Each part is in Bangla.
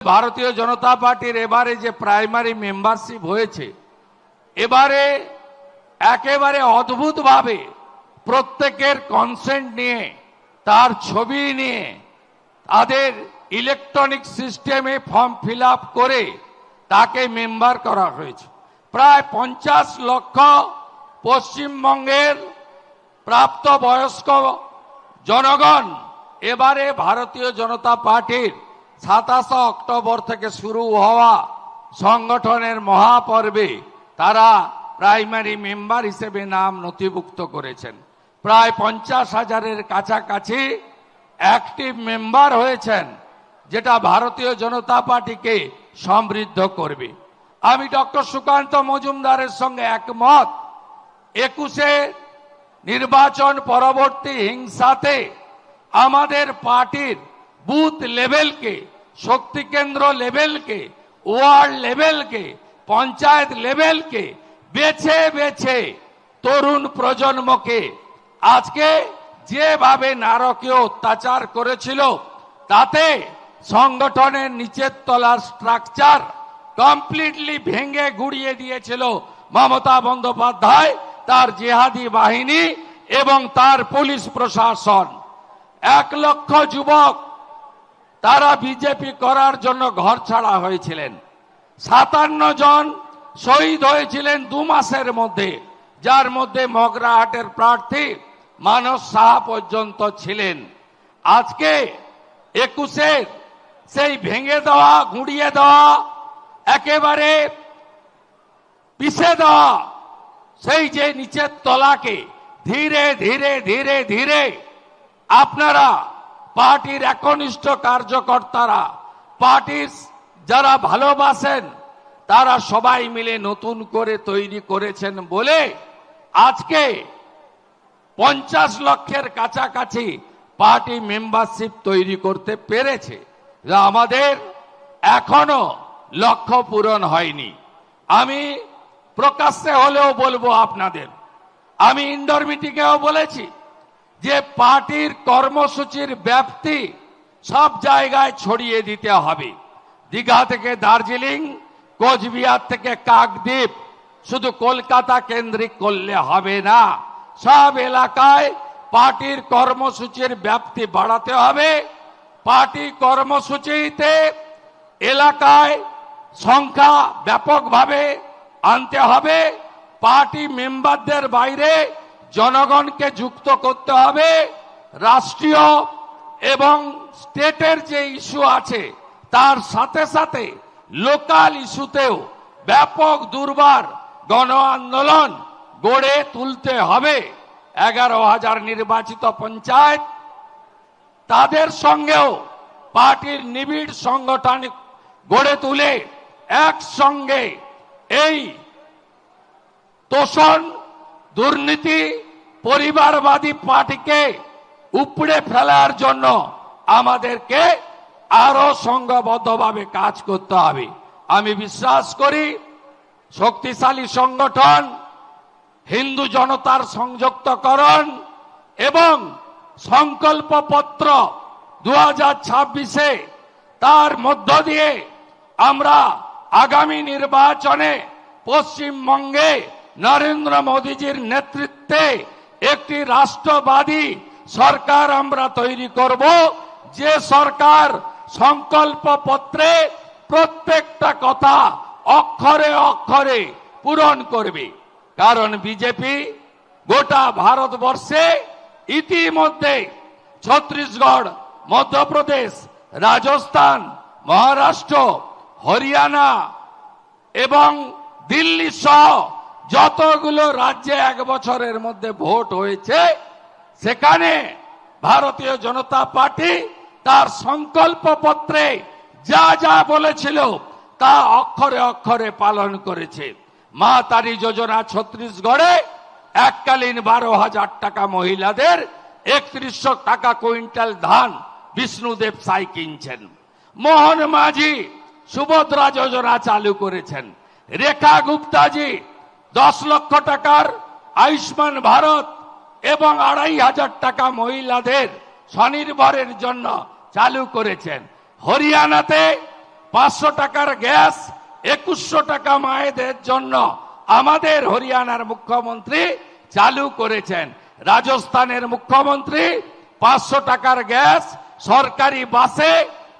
ভারতীয় জনতা পার্টির এবারে যে প্রাইমারি মেম্বারশিপ হয়েছে, এবারে একেবারে অদ্ভুতভাবে প্রত্যেকের কনসেন্ট নিয়ে, তার ছবি নিয়ে, তাদের ইলেকট্রনিক সিস্টেমে ফর্ম ফিল করে তাকে মেম্বার করা হয়েছে। প্রায় পঞ্চাশ লক্ষ পশ্চিমবঙ্গের প্রাপ্ত বয়স্ক জনগণ এবারে ভারতীয় জনতা পার্টির সাতাশে অক্টোবর থেকে শুরু হওয়া সংগঠনের মহাপর্বে তারা প্রাইমারি মেম্বার হিসেবে নাম নথিভুক্ত করেছেন। প্রায় পঞ্চাশ হাজারের কাছাকাছি অ্যাক্টিভ মেম্বার হয়েছেন, যেটা ভারতীয় জনতা পার্টিকে সমৃদ্ধ করবে। আমি ডক্টর সুকান্ত মজুমদারের সঙ্গে একমত, একুশে নির্বাচন পরবর্তী হিংসাতে আমাদের পার্টির বুথ লেভেলকে শক্তি কেন্দ্র লেভেলকে ওয়ার্ড লেভেলকে পঞ্চায়েত লেভেলকে বেছে বেছে তরুণ প্রজন্মকে। আজকে যেভাবে নারকীয় অত্যাচার করেছিল, তাতে সংগঠনের নিচের তলার স্ট্রাকচার কমপ্লিটলি ভেঙে গুড়িয়ে দিয়েছিল মমতা বন্দ্যোপাধ্যায়, তার জেহাদি বাহিনী এবং তার পুলিশ প্রশাসন। এক লক্ষ যুবক তারা বিজেপি করার জন্য ঘর ছাড়া হয়েছিলেন। সাতান্ন জন শহীদ হয়েছিলেন দু মাসের মধ্যে, যার মধ্যে মগরাহাটের প্রার্থী মানস সাহা পর্যন্ত ছিলেন। আজকে একুশের সেই ভেঙে দেওয়া, গুঁড়িয়ে দেওয়া, একেবারে পিষে দেওয়া, সেই যে নিচের তলাকে ধীরে ধীরে ধীরে ধীরে আপনারা পার্টির একনিষ্ঠ কার্যকর্তারা, পার্টির যারা ভালোবাসেন, তারা সবাই মিলে নতুন করে তৈরি করেছেন বলে আজকে পঞ্চাশ লক্ষের কাছাকাছি পার্টি মেম্বারশিপ তৈরি করতে পেরেছে। আমাদের এখনও লক্ষ্য পূরণ হয়নি। আমি প্রকাশ্যে হলেও বলব আপনাদের, আমি ইন্ডোর মিটিংয়েও বলেছি যে পার্টির কর্মসূচির ব্যাপ্তি সব জায়গায় ছড়িয়ে দিতে হবে। দীঘা থেকে দার্জিলিং, কোচবিহার থেকে কাকদ্বীপ, শুধু কলকাতা কেন্দ্রিক করলে হবে না। সব এলাকায় পার্টির কর্মসূচির ব্যাপ্তি বাড়াতে হবে। পার্টি কর্মসূচিতে এলাকায় সংখ্যা ব্যাপকভাবে আনতে হবে। পার্টি মেম্বারদের বাইরে জনগণকে যুক্ত করতে হবে রাষ্ট্রীয় এবং স্টেটের যে ইস্যু আছে, তার সাথে সাথে লোকাল ইস্যুতেও ব্যাপক দুর্বার গণ আন্দোলন গড়ে তুলতে হবে। এগারো হাজার নির্বাচিত পঞ্চায়েত, তাদের সঙ্গেও পার্টির নিবিড় সংগঠন গড়ে তুলে একসঙ্গে এই তোষণ দুর্নীতি পরিবারবাদী পার্টিকে উপড়ে ফেলার জন্য আমাদেরকে আরও সংঘবদ্ধভাবে কাজ করতে হবে। আমি বিশ্বাস করি শক্তিশালী সংগঠন, হিন্দু জনতার সংযুক্তকরণ এবং সংকল্পপত্র দু হাজার ছাব্বিশে তার মধ্য দিয়ে আমরা আগামী নির্বাচনে পশ্চিমবঙ্গে নরেন্দ্র মোদীজির নেতৃত্বে একটি রাষ্ট্রবাদী সরকার আমরা তৈরি করব। যে সরকার সংকল্প পত্রে প্রত্যেকটা কথা অক্ষরে অক্ষরে পূরণ করবে। কারণ বিজেপি গোটা ভারতবর্ষে ইতিমধ্যে ছত্তিশগড়, মধ্যপ্রদেশ, রাজস্থান, মহারাষ্ট্র, হরিয়ানা এবং দিল্লি সহ যতগুলো রাজ্যে এক বছরের মধ্যে ভোট হয়েছে, সেখানে ভারতীয় জনতা পার্টি তার সংকল্প পত্রে যা যা বলেছিল তা অক্ষরে অক্ষরে পালন করেছে। মা তারি যোজনা ছত্তিশগড়ে এককালীন বারো হাজার টাকা মহিলাদের একত্রিশশো টাকা কুইন্টাল ধান বিষ্ণুদেব সাই কিনছেন। মোহন মাঝি সুভদ্রা যোজনা চালু করেছেন। রেখা গুপ্তাজি দশ লক্ষ টাকার আয়ুষ্মান ভারত এবং আড়াই হাজার টাকা মহিলাদের স্বনির্ভরের জন্য চালু করেছেন। হরিয়ানাতে পাঁচশো টাকার গ্যাস, একুশশো টাকা মায়েদের জন্য আমাদের হরিয়ানার মুখ্যমন্ত্রী চালু করেছেন। রাজস্থানের মুখ্যমন্ত্রী পাঁচশো টাকার গ্যাস, সরকারি বাসে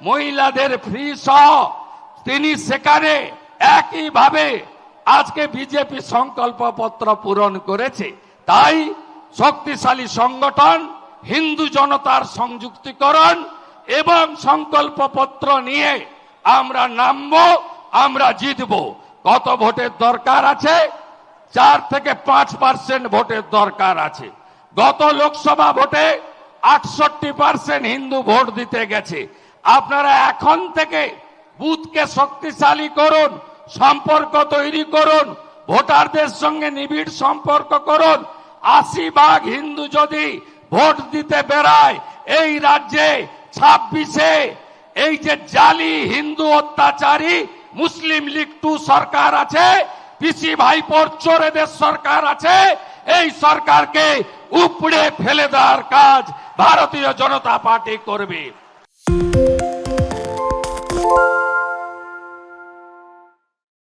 মহিলাদের ফ্রি সহ। তিনি সেখানে একইভাবে আজকে বিজেপি সংকল্পপত্র পূরণ করেছে। তাই শক্তিশালী সংগঠন, হিন্দু জনতার সংযুক্তিকরণ এবং সংকল্পপত্র নিয়ে আমরা নামব, আমরা জিতব। কত ভোটের দরকার আছে? চার থেকে পাঁচ পার্সেন্ট ভোটের দরকার আছে। গত লোকসভা ভোটে আটষট্টি পার্সেন্ট হিন্দু ভোট দিতে গেছে। আপনারা এখন থেকে বুথকে শক্তিশালী করুন সম্পর্ক তৈরি করুন, ভোটারদের সঙ্গে নিবিড় সম্পর্ক করুন। আশি ভাগ হিন্দু যদি ভোট দিতে বেড়ায়, এই রাজ্যে ছাব্বিশে এই যে জালি হিন্দু অত্যাচারী মুসলিম লীগ টু সরকার আছে, পিসি ভাইপোর চোরেদের সরকার আছে, এই সরকারকে উপড়ে ফেলে দেওয়ার কাজ ভারতীয় জনতা পার্টি করবে।